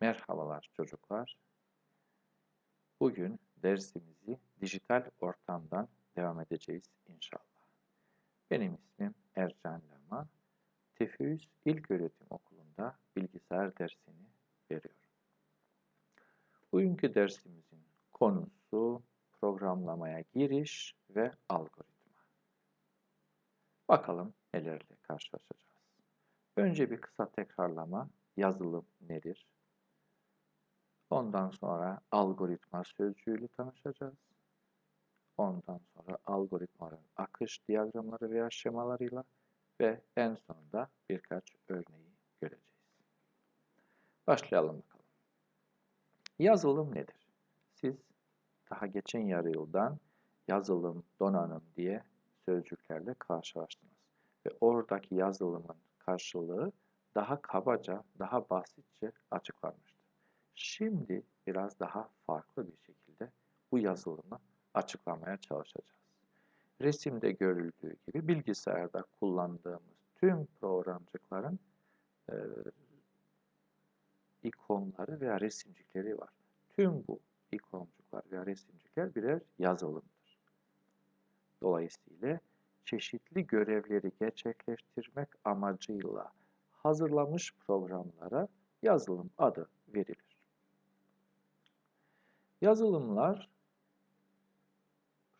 Merhabalar çocuklar. Bugün dersimizi dijital ortamdan devam edeceğiz inşallah. Benim ismim Ercan Lama. Tefüyüz İlköğretim Okulu'nda bilgisayar dersini veriyorum. Bugünkü dersimizin konusu programlamaya giriş ve algoritma. Bakalım nelerle karşılaşacağız. Önce bir kısa tekrarlama, yazılım nedir? Ondan sonra algoritma sözcüğüyle tanışacağız. Ondan sonra algoritmaların akış diyagramları veya şemalarıyla ve en sonunda birkaç örneği göreceğiz. Başlayalım bakalım. Yazılım nedir? Siz daha geçen yarı yıldan yazılım, donanım diye sözcüklerle karşılaştınız. Ve oradaki yazılımın karşılığı daha kabaca, daha basitçe açıklanmıştı. Şimdi biraz daha farklı bir şekilde bu yazılımı açıklamaya çalışacağız. Resimde görüldüğü gibi bilgisayarda kullandığımız tüm programcıkların e, ikonları veya resimcikleri var. Tüm bu ikoncuklar veya resimcikler birer yazılımdır. Dolayısıyla çeşitli görevleri gerçekleştirmek amacıyla hazırlanmış programlara yazılım adı verilir. Yazılımlar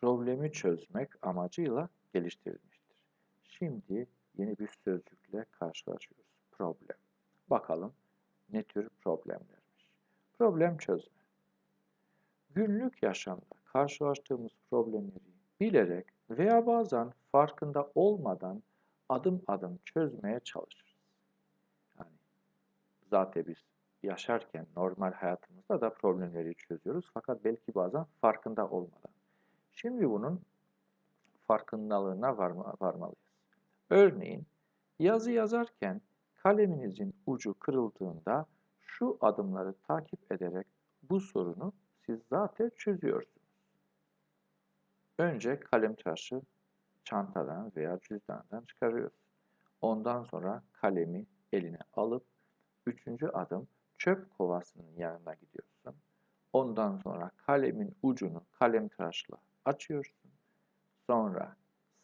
problemi çözmek amacıyla geliştirilmiştir. Şimdi yeni bir sözcükle karşılaşıyoruz. Problem. Bakalım ne tür problemlermiş. Problem çözme. Günlük yaşamda karşılaştığımız problemleri bilerek veya bazen farkında olmadan adım adım çözmeye çalışırız. Yani zaten biz yaşarken normal hayatımızda da problemleri çözüyoruz fakat belki bazen farkında olmadan. Şimdi bunun farkındalığına varma, varmalıyız. Örneğin yazı yazarken kaleminizin ucu kırıldığında şu adımları takip ederek bu sorunu siz zaten çözüyorsunuz. Önce kalem tıraşı çantadan veya cüzdandan çıkarıyorsun. Ondan sonra kalemi eline alıp üçüncü adım çöp kovasının yanına gidiyorsun. Ondan sonra kalemin ucunu kalem tıraşla açıyorsun. Sonra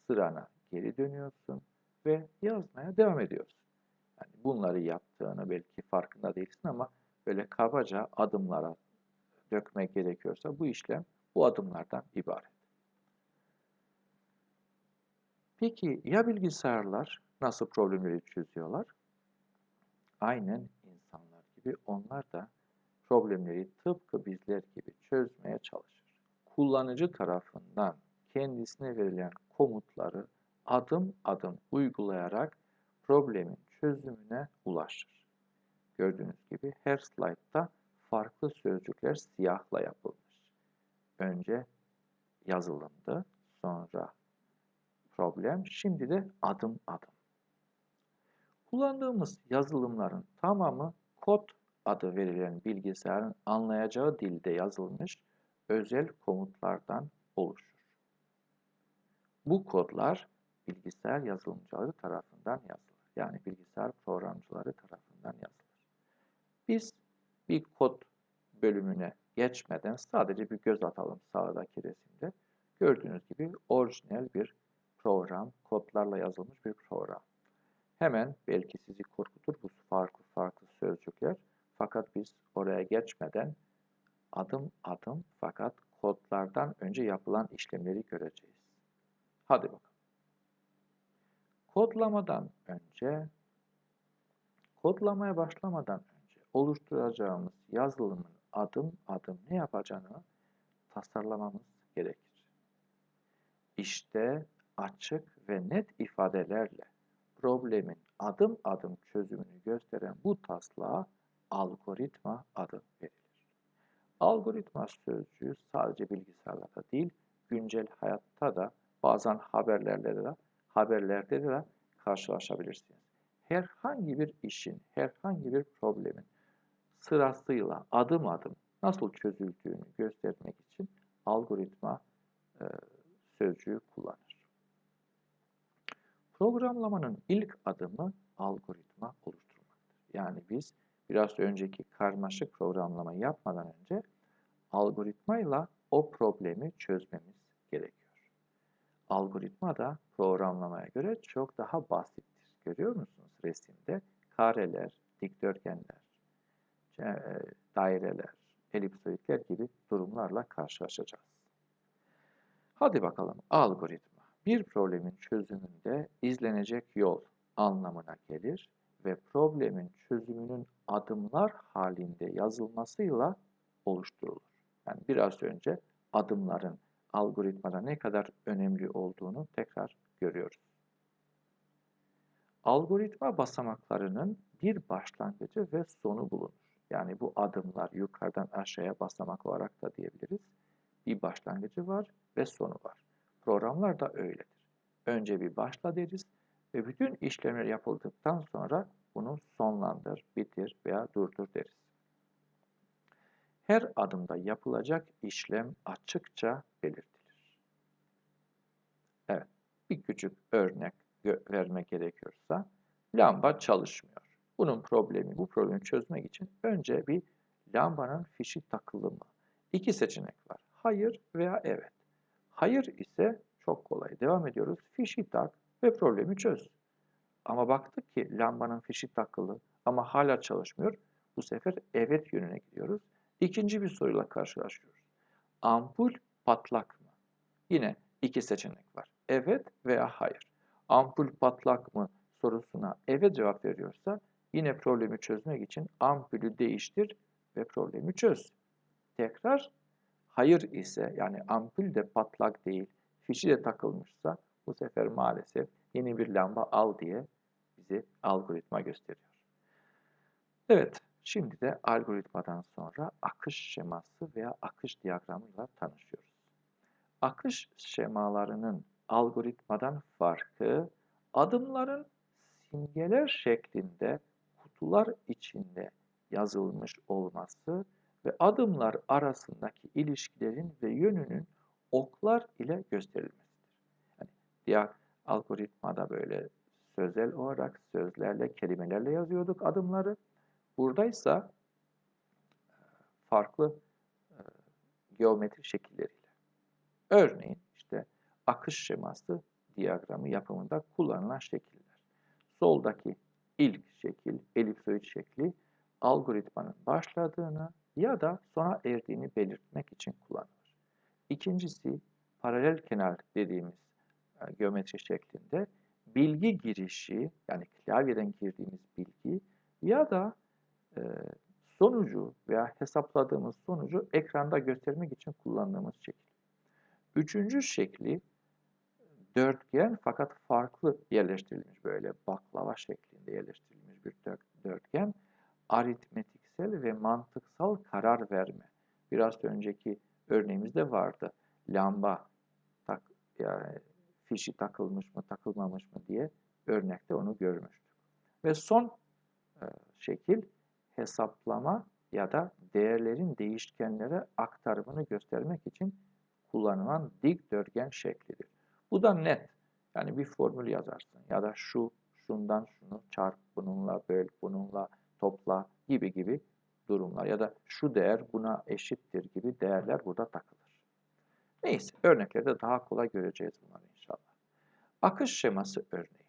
sırana geri dönüyorsun ve yazmaya devam ediyorsun. Yani bunları yaptığını belki farkında değilsin ama böyle kabaca adımlara dökmek gerekiyorsa bu işlem bu adımlardan ibaret. Peki ya bilgisayarlar nasıl problemleri çözüyorlar? Aynen gibi onlar da problemleri tıpkı bizler gibi çözmeye çalışır. Kullanıcı tarafından kendisine verilen komutları adım adım uygulayarak problemin çözümüne ulaşır. Gördüğünüz gibi her slaytta farklı sözcükler siyahla yapılmış. Önce yazılımdı, sonra problem, şimdi de adım adım. Kullandığımız yazılımların tamamı kod adı verilen bilgisayarın anlayacağı dilde yazılmış özel komutlardan oluşur. Bu kodlar bilgisayar yazılımcıları tarafından yazılır. Yani bilgisayar programcıları tarafından yazılır. Biz bir kod bölümüne geçmeden sadece bir göz atalım sağdaki resimde. Gördüğünüz gibi orijinal bir program, kodlarla yazılmış bir program. Hemen belki sizi korkutur bu farklı farklı sözcükler. Fakat biz oraya geçmeden adım adım fakat kodlardan önce yapılan işlemleri göreceğiz. Hadi bakalım. Kodlamadan önce, kodlamaya başlamadan önce oluşturacağımız yazılımın adım adım ne yapacağını tasarlamamız gerekir. İşte açık ve net ifadelerle problemin adım adım çözümünü gösteren bu taslağa algoritma adı verilir. Algoritma sözcüğü sadece bilgisayarlarda değil, güncel hayatta da bazen haberlerde de haberlerde de karşılaşabilirsiniz. Herhangi bir işin, herhangi bir problemin sırasıyla adım adım nasıl çözüldüğünü göstermek için algoritma e, sözcüğü kullanır. Programlamanın ilk adımı algoritma oluşturmaktır. Yani biz biraz önceki karmaşık programlamayı yapmadan önce algoritmayla o problemi çözmemiz gerekiyor. Algoritma da programlamaya göre çok daha basittir. Görüyor musunuz resimde? Kareler, dikdörtgenler, e, daireler, elipsoidler gibi durumlarla karşılaşacağız. Hadi bakalım algoritma. Bir problemin çözümünde izlenecek yol anlamına gelir ve problemin çözümünün adımlar halinde yazılmasıyla oluşturulur. Yani biraz önce adımların algoritmada ne kadar önemli olduğunu tekrar görüyoruz. Algoritma basamaklarının bir başlangıcı ve sonu bulunur. Yani bu adımlar yukarıdan aşağıya basamak olarak da diyebiliriz. Bir başlangıcı var ve sonu var. Programlar da öyledir. Önce bir başla deriz ve bütün işlemler yapıldıktan sonra bunu sonlandır, bitir veya durdur deriz. Her adımda yapılacak işlem açıkça belirtilir. Evet, bir küçük örnek vermek gerekiyorsa, lamba çalışmıyor. Bunun problemi, bu problemi çözmek için önce bir lambanın fişi takılı mı? İki seçenek var. Hayır veya evet. Hayır ise çok kolay. Devam ediyoruz. Fişi tak ve problemi çöz. Ama baktık ki lambanın fişi takılı ama hala çalışmıyor. Bu sefer evet yönüne gidiyoruz. İkinci bir soruyla karşılaşıyoruz. Ampul patlak mı? Yine iki seçenek var. Evet veya hayır. Ampul patlak mı sorusuna evet cevap veriyorsa yine problemi çözmek için ampulü değiştir ve problemi çöz. Tekrar hayır ise yani ampul de patlak değil, fişi de takılmışsa bu sefer maalesef yeni bir lamba al diye bizi algoritma gösteriyor. Evet, şimdi de algoritmadan sonra akış şeması veya akış diyagramıyla tanışıyoruz. Akış şemalarının algoritmadan farkı adımların simgeler şeklinde kutular içinde yazılmış olması ve adımlar arasındaki ilişkilerin ve yönünün oklar ile gösterilmesidir. Yani diğer algoritmada böyle sözel olarak sözlerle, kelimelerle yazıyorduk adımları. Buradaysa farklı geometri şekilleriyle. Örneğin işte akış şeması diyagramı yapımında kullanılan şekiller. Soldaki ilk şekil, elipsoid şekli algoritmanın başladığını ya da sona erdiğini belirtmek için kullanılır. İkincisi paralel kenar dediğimiz geometri şeklinde bilgi girişi yani klavyeden girdiğimiz bilgi ya da e, sonucu veya hesapladığımız sonucu ekranda göstermek için kullandığımız şekil. Üçüncü şekli dörtgen fakat farklı yerleştirilmiş böyle baklava şeklinde yerleştirilmiş bir dörtgen. Aritmetiksel ve mantıksal karar verme. Biraz önceki örneğimizde vardı. Lamba tak, yani fişi takılmış mı takılmamış mı diye örnekte onu görmüştük. Ve son e, şekil hesaplama ya da değerlerin değişkenlere aktarımını göstermek için kullanılan dikdörtgen şeklidir. Bu da net. Yani bir formül yazarsın ya da şu şundan şunu çarp bununla böl bununla topla gibi gibi durumlar ya da şu değer buna eşittir gibi değerler burada takılır. Neyse örneklerde daha kolay göreceğiz bunları. Akış şeması örneği.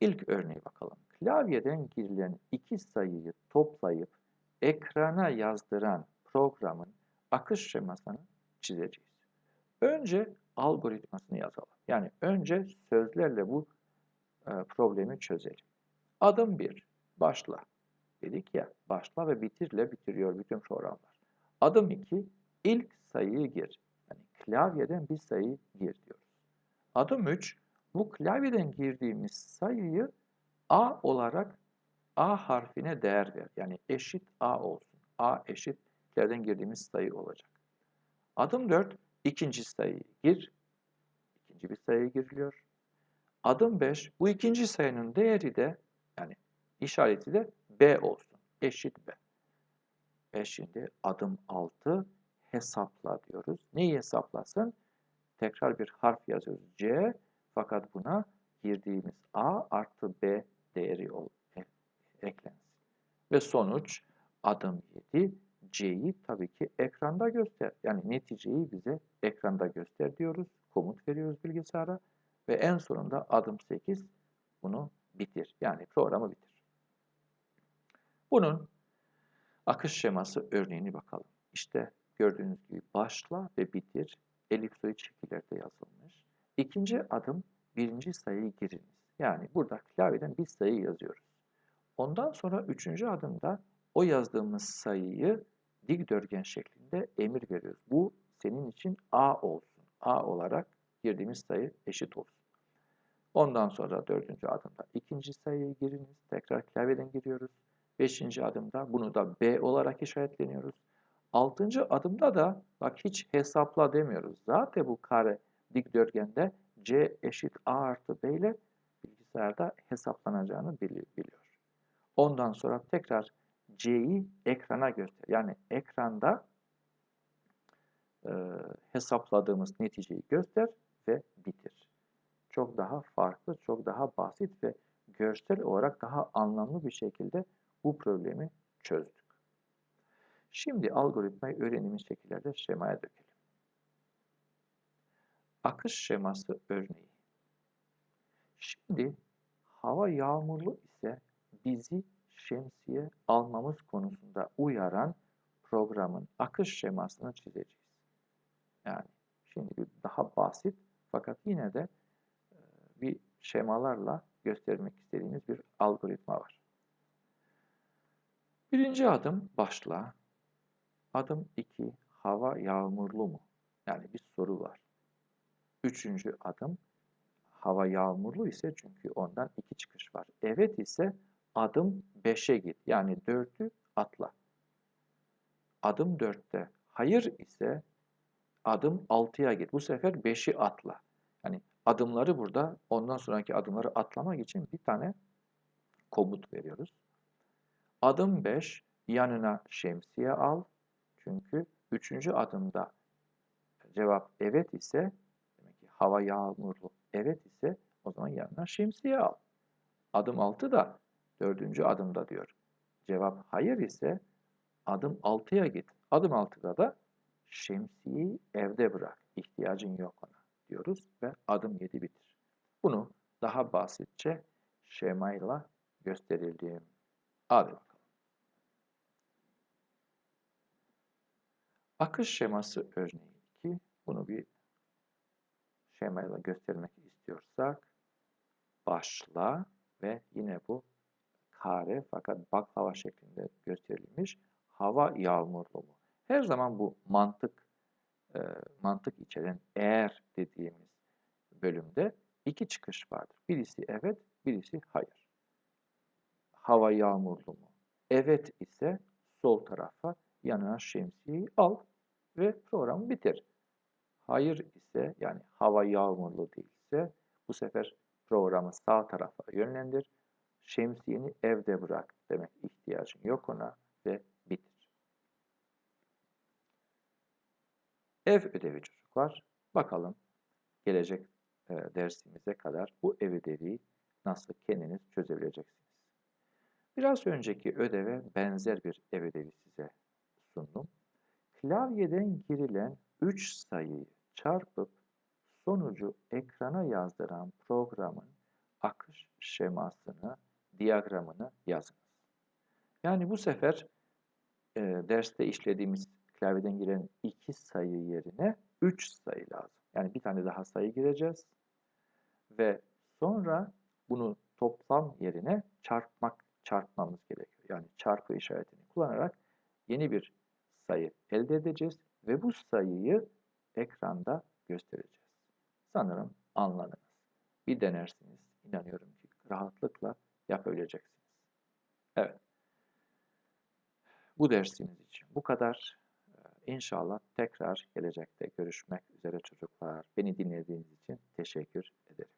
İlk örneği bakalım. Klavyeden girilen iki sayıyı toplayıp ekrana yazdıran programın akış şemasını çizeceğiz. Önce algoritmasını yazalım. Yani önce sözlerle bu e, problemi çözelim. Adım 1. Başla. Dedik ya başla ve bitirle bitiriyor bütün programlar. Adım 2. ilk sayıyı gir. Yani klavyeden bir sayı gir diyoruz. Adım 3. Bu klavyeden girdiğimiz sayıyı A olarak A harfine değer ver. Yani eşit A olsun. A eşit klavyeden girdiğimiz sayı olacak. Adım 4. ikinci sayıyı gir. İkinci bir sayı giriliyor. Adım 5. Bu ikinci sayının değeri de yani işareti de B olsun. Eşit B. Ve şimdi adım 6 hesapla diyoruz. Neyi hesaplasın? Tekrar bir harf yazıyoruz. C fakat buna girdiğimiz A artı B değeri ol, e, eklensin. Ve sonuç adım 7 C'yi tabii ki ekranda göster. Yani neticeyi bize ekranda göster diyoruz. Komut veriyoruz bilgisayara. Ve en sonunda adım 8 bunu bitir. Yani programı bitir. Bunun akış şeması örneğini bakalım. İşte gördüğünüz gibi başla ve bitir elipsoid şekillerde yazılmış. İkinci adım birinci sayıyı giriniz. Yani burada klavyeden bir sayı yazıyoruz. Ondan sonra üçüncü adımda o yazdığımız sayıyı dikdörtgen şeklinde emir veriyoruz. Bu senin için A olsun. A olarak girdiğimiz sayı eşit olsun. Ondan sonra dördüncü adımda ikinci sayıyı giriniz. Tekrar klavyeden giriyoruz. Beşinci adımda bunu da B olarak işaretleniyoruz. Altıncı adımda da bak hiç hesapla demiyoruz. Zaten bu kare dikdörtgende C eşit A artı B ile bilgisayarda hesaplanacağını biliyor. Ondan sonra tekrar C'yi ekrana göster. Yani ekranda e, hesapladığımız neticeyi göster ve bitir. Çok daha farklı, çok daha basit ve görsel olarak daha anlamlı bir şekilde bu problemi çözdük. Şimdi algoritmayı öğrendiğimiz şekillerde şemaya dökelim. Akış şeması örneği. Şimdi hava yağmurlu ise bizi şemsiye almamız konusunda uyaran programın akış şemasını çizeceğiz. Yani şimdi daha basit fakat yine de bir şemalarla göstermek istediğimiz bir algoritma var. Birinci adım başla. Adım 2 hava yağmurlu mu? Yani bir soru var. Üçüncü adım hava yağmurlu ise çünkü ondan iki çıkış var. Evet ise adım 5'e git. Yani 4'ü atla. Adım 4'te hayır ise adım 6'ya git. Bu sefer 5'i atla. Yani adımları burada ondan sonraki adımları atlamak için bir tane komut veriyoruz. Adım 5 yanına şemsiye al. Çünkü üçüncü adımda cevap evet ise demek ki hava yağmurlu evet ise o zaman yanına şemsiye al. Adım 6 da dördüncü adımda diyor. Cevap hayır ise adım 6'ya git. Adım 6'da da şemsiyeyi evde bırak. İhtiyacın yok ona diyoruz ve adım 7 bitir. Bunu daha basitçe şemayla gösterelim. Hadi bakalım. Akış şeması örneği 2. Bunu bir şemayla göstermek istiyorsak başla ve yine bu kare fakat baklava şeklinde gösterilmiş hava yağmurlu mu? Her zaman bu mantık e, mantık içeren eğer dediğimiz bölümde iki çıkış vardır. Birisi evet, birisi hayır. Hava yağmurlu mu? Evet ise sol tarafa yanına şemsiyeyi al ve programı bitir. Hayır ise yani hava yağmurlu değilse bu sefer programı sağ tarafa yönlendir. Şemsiyeni evde bırak demek ihtiyacın yok ona ve bitir. Ev ödevi çocuklar. Bakalım gelecek e, dersimize kadar bu ev ödevi nasıl kendiniz çözebileceksiniz. Biraz önceki ödeve benzer bir ev ödevi size sundum. Klavyeden girilen 3 sayıyı çarpıp sonucu ekrana yazdıran programın akış şemasını, diyagramını yazınız. Yani bu sefer e, derste işlediğimiz klavyeden giren 2 sayı yerine 3 sayı lazım. Yani bir tane daha sayı gireceğiz ve sonra bunu toplam yerine çarpmak çarpmamız gerekiyor. Yani çarpı işaretini kullanarak yeni bir sayı elde edeceğiz ve bu sayıyı ekranda göstereceğiz. Sanırım anladınız. Bir denersiniz. İnanıyorum ki rahatlıkla yapabileceksiniz. Evet. Bu dersimiz için bu kadar. Ee, inşallah tekrar gelecekte görüşmek üzere çocuklar. Beni dinlediğiniz için teşekkür ederim.